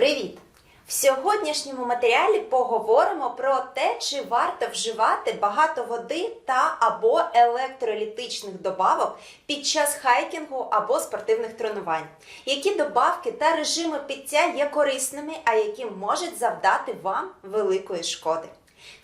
Привіт! В сьогоднішньому матеріалі поговоримо про те, чи варто вживати багато води та або електролітичних добавок під час хайкінгу або спортивних тренувань. Які добавки та режими пиття є корисними, а які можуть завдати вам великої шкоди.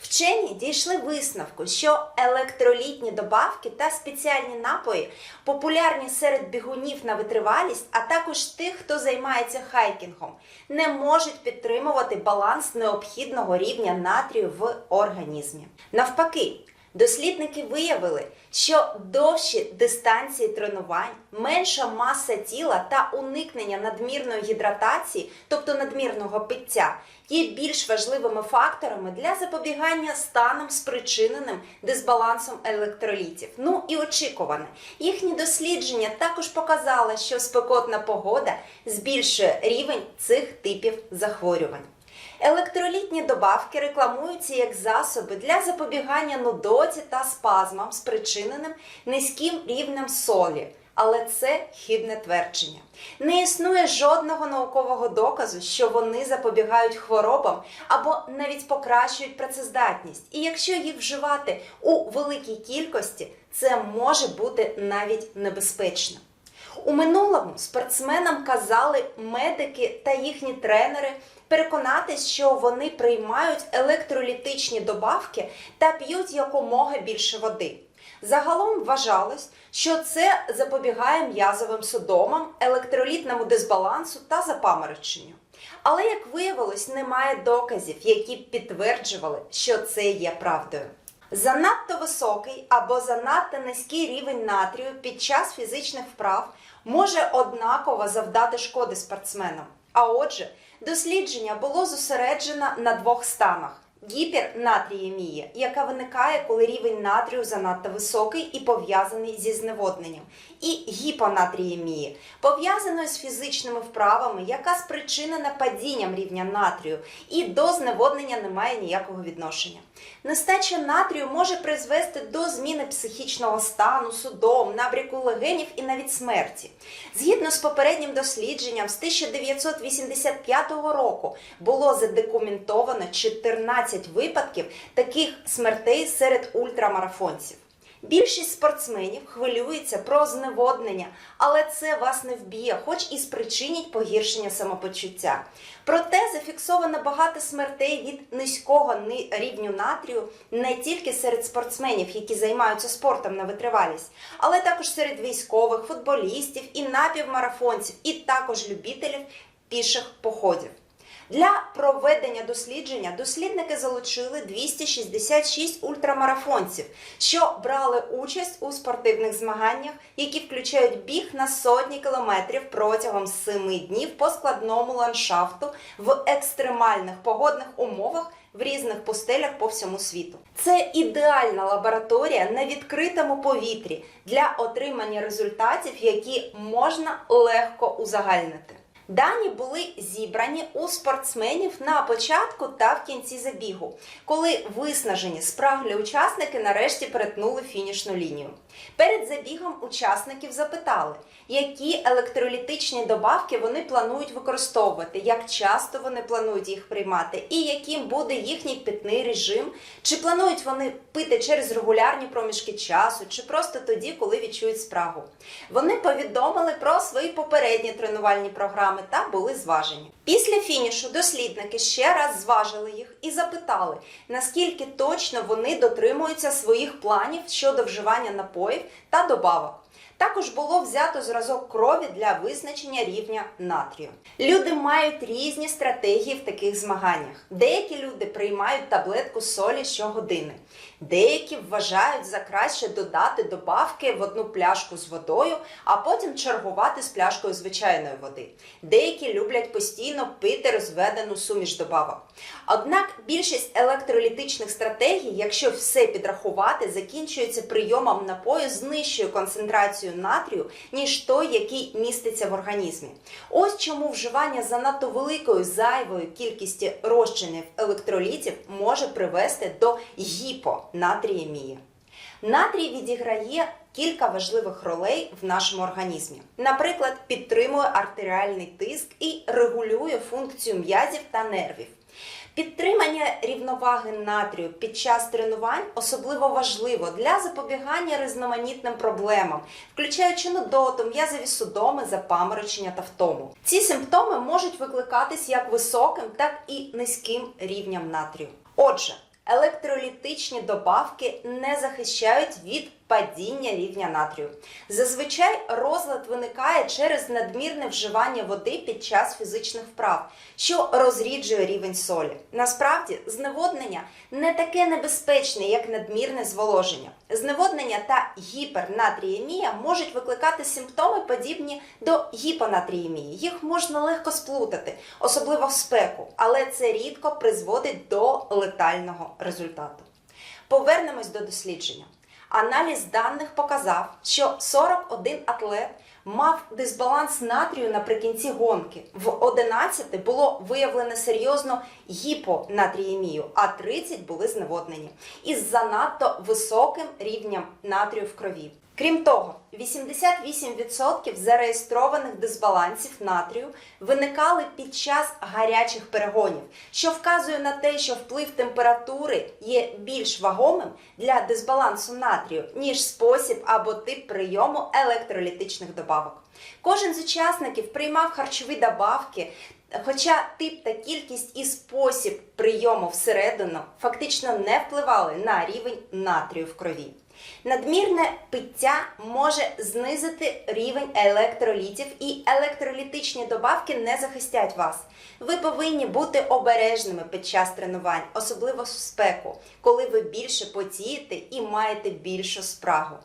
Вчені дійшли висновку, що електролітні добавки та спеціальні напої популярні серед бігунів на витривалість, а також тих, хто займається хайкінгом, не можуть підтримувати баланс необхідного рівня натрію в організмі. Навпаки, Дослідники виявили, що довші дистанції тренувань, менша маса тіла та уникнення надмірної гідратації, тобто надмірного пиття, є більш важливими факторами для запобігання станам, спричиненим дисбалансом електролітів. Ну і очікуване, їхні дослідження також показали, що спекотна погода збільшує рівень цих типів захворювань. Електролітні добавки рекламуються як засоби для запобігання нудоті та спазмам, спричиненим низьким рівнем солі. Але це хибне твердження. Не існує жодного наукового доказу, що вони запобігають хворобам або навіть покращують працездатність. І якщо їх вживати у великій кількості, це може бути навіть небезпечно. У минулому спортсменам казали медики та їхні тренери переконатись, що вони приймають електролітичні добавки та п'ють якомога більше води. Загалом вважалось, що це запобігає м'язовим судомам, електролітному дисбалансу та запамороченню. Але, як виявилось, немає доказів, які підтверджували, що це є правдою. Занадто високий або занадто низький рівень натрію під час фізичних вправ може однаково завдати шкоди спортсменам. А отже, дослідження було зосереджено на двох станах: гіпернатріємія, яка виникає, коли рівень натрію занадто високий і пов'язаний зі зневодненням, і гіпонатріємії, пов'язаної з фізичними вправами, яка спричинена падінням рівня натрію, і до зневоднення не має ніякого відношення. Нестача натрію може призвести до зміни психічного стану, судом, набряку легенів і навіть смерті. Згідно з попереднім дослідженням, з 1985 року було задокументовано 14 випадків таких смертей серед ультрамарафонців. Більшість спортсменів хвилюється про зневоднення, але це вас не вб'є, хоч і спричинить погіршення самопочуття. Проте зафіксовано багато смертей від низького рівню натрію не тільки серед спортсменів, які займаються спортом на витривалість, але також серед військових, футболістів і напівмарафонців, і також любителів піших походів. Для проведення дослідження дослідники залучили 266 ультрамарафонців, що брали участь у спортивних змаганнях, які включають біг на сотні кілометрів протягом 7 днів по складному ландшафту в екстремальних погодних умовах в різних пустелях по всьому світу. Це ідеальна лабораторія на відкритому повітрі для отримання результатів, які можна легко узагальнити. Дані були зібрані у спортсменів на початку та в кінці забігу, коли виснажені спраглі учасники нарешті перетнули фінішну лінію. Перед забігом учасників запитали, які електролітичні добавки вони планують використовувати, як часто вони планують їх приймати, і яким буде їхній питний режим, чи планують вони пити через регулярні проміжки часу, чи просто тоді, коли відчують спрагу. Вони повідомили про свої попередні тренувальні програми та були зважені. Після фінішу дослідники ще раз зважили їх і запитали, наскільки точно вони дотримуються своїх планів щодо вживання напоїв та добавок. Також було взято зразок крові для визначення рівня натрію. Люди мають різні стратегії в таких змаганнях. Деякі люди приймають таблетку солі щогодини. Деякі вважають за краще додати добавки в одну пляшку з водою, а потім чергувати з пляшкою звичайної води. Деякі люблять постійно пити розведену суміш добавок. Однак більшість електролітичних стратегій, якщо все підрахувати, закінчується прийомом напою з нижчою концентрацією натрію, ніж той, який міститься в організмі. Ось чому вживання занадто великої зайвої кількості розчинів електролітів може привести до гіпонатріємії. Натрій відіграє кілька важливих ролей в нашому організмі. Наприклад, підтримує артеріальний тиск і регулює функцію м'язів та нервів. Підтримання рівноваги натрію під час тренувань особливо важливо для запобігання різноманітним проблемам, включаючи нудоту, м'язові судоми, запаморочення та втому. Ці симптоми можуть викликатись як високим, так і низьким рівнем натрію. Отже, електролітичні добавки не захищають від падіння рівня натрію. Зазвичай розлад виникає через надмірне вживання води під час фізичних вправ, що розріджує рівень солі. Насправді, зневоднення не таке небезпечне, як надмірне зволоження. Зневоднення та гіпернатріємія можуть викликати симптоми, подібні до гіпонатріємії. Їх можна легко сплутати, особливо в спеку, але це рідко призводить до летального результату. Повернемось до дослідження. Аналіз даних показав, що 41 атлет мав дисбаланс натрію наприкінці гонки. В 11 було виявлено серйозно гіпонатріємію, а 30 були зневоднені із занадто високим рівнем натрію в крові. Крім того, 88% зареєстрованих дисбалансів натрію виникали під час гарячих перегонів, що вказує на те, що вплив температури є більш вагомим для дисбалансу натрію, ніж спосіб або тип прийому електролітичних добавок. Кожен з учасників приймав харчові добавки. Хоча тип та кількість і спосіб прийому всередину фактично не впливали на рівень натрію в крові. Надмірне пиття може знизити рівень електролітів, і електролітичні добавки не захистять вас. Ви повинні бути обережними під час тренувань, особливо в спеку, коли ви більше потієте і маєте більшу спрагу.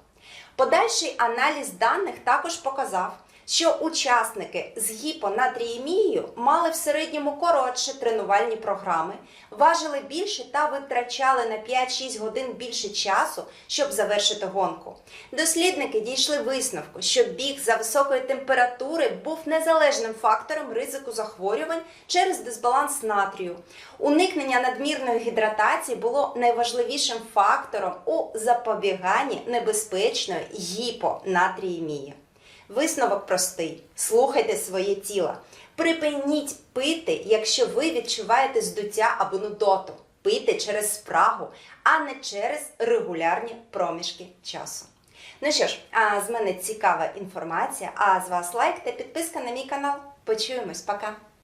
Подальший аналіз даних також показав, що учасники з гіпонатріємією мали в середньому коротше тренувальні програми, важили більше та витрачали на 5-6 годин більше часу, щоб завершити гонку. Дослідники дійшли висновку, що біг за високої температури був незалежним фактором ризику захворювань через дисбаланс натрію. Уникнення надмірної гідратації було найважливішим фактором у запобіганні небезпечної гіпонатріємії. Висновок простий: слухайте своє тіло. Припиніть пити, якщо ви відчуваєте здуття або нудоту. Пийте через спрагу, а не через регулярні проміжки часу. Ну що ж, а з мене цікава інформація. А з вас лайк та підписка на мій канал. Почуємось, пока!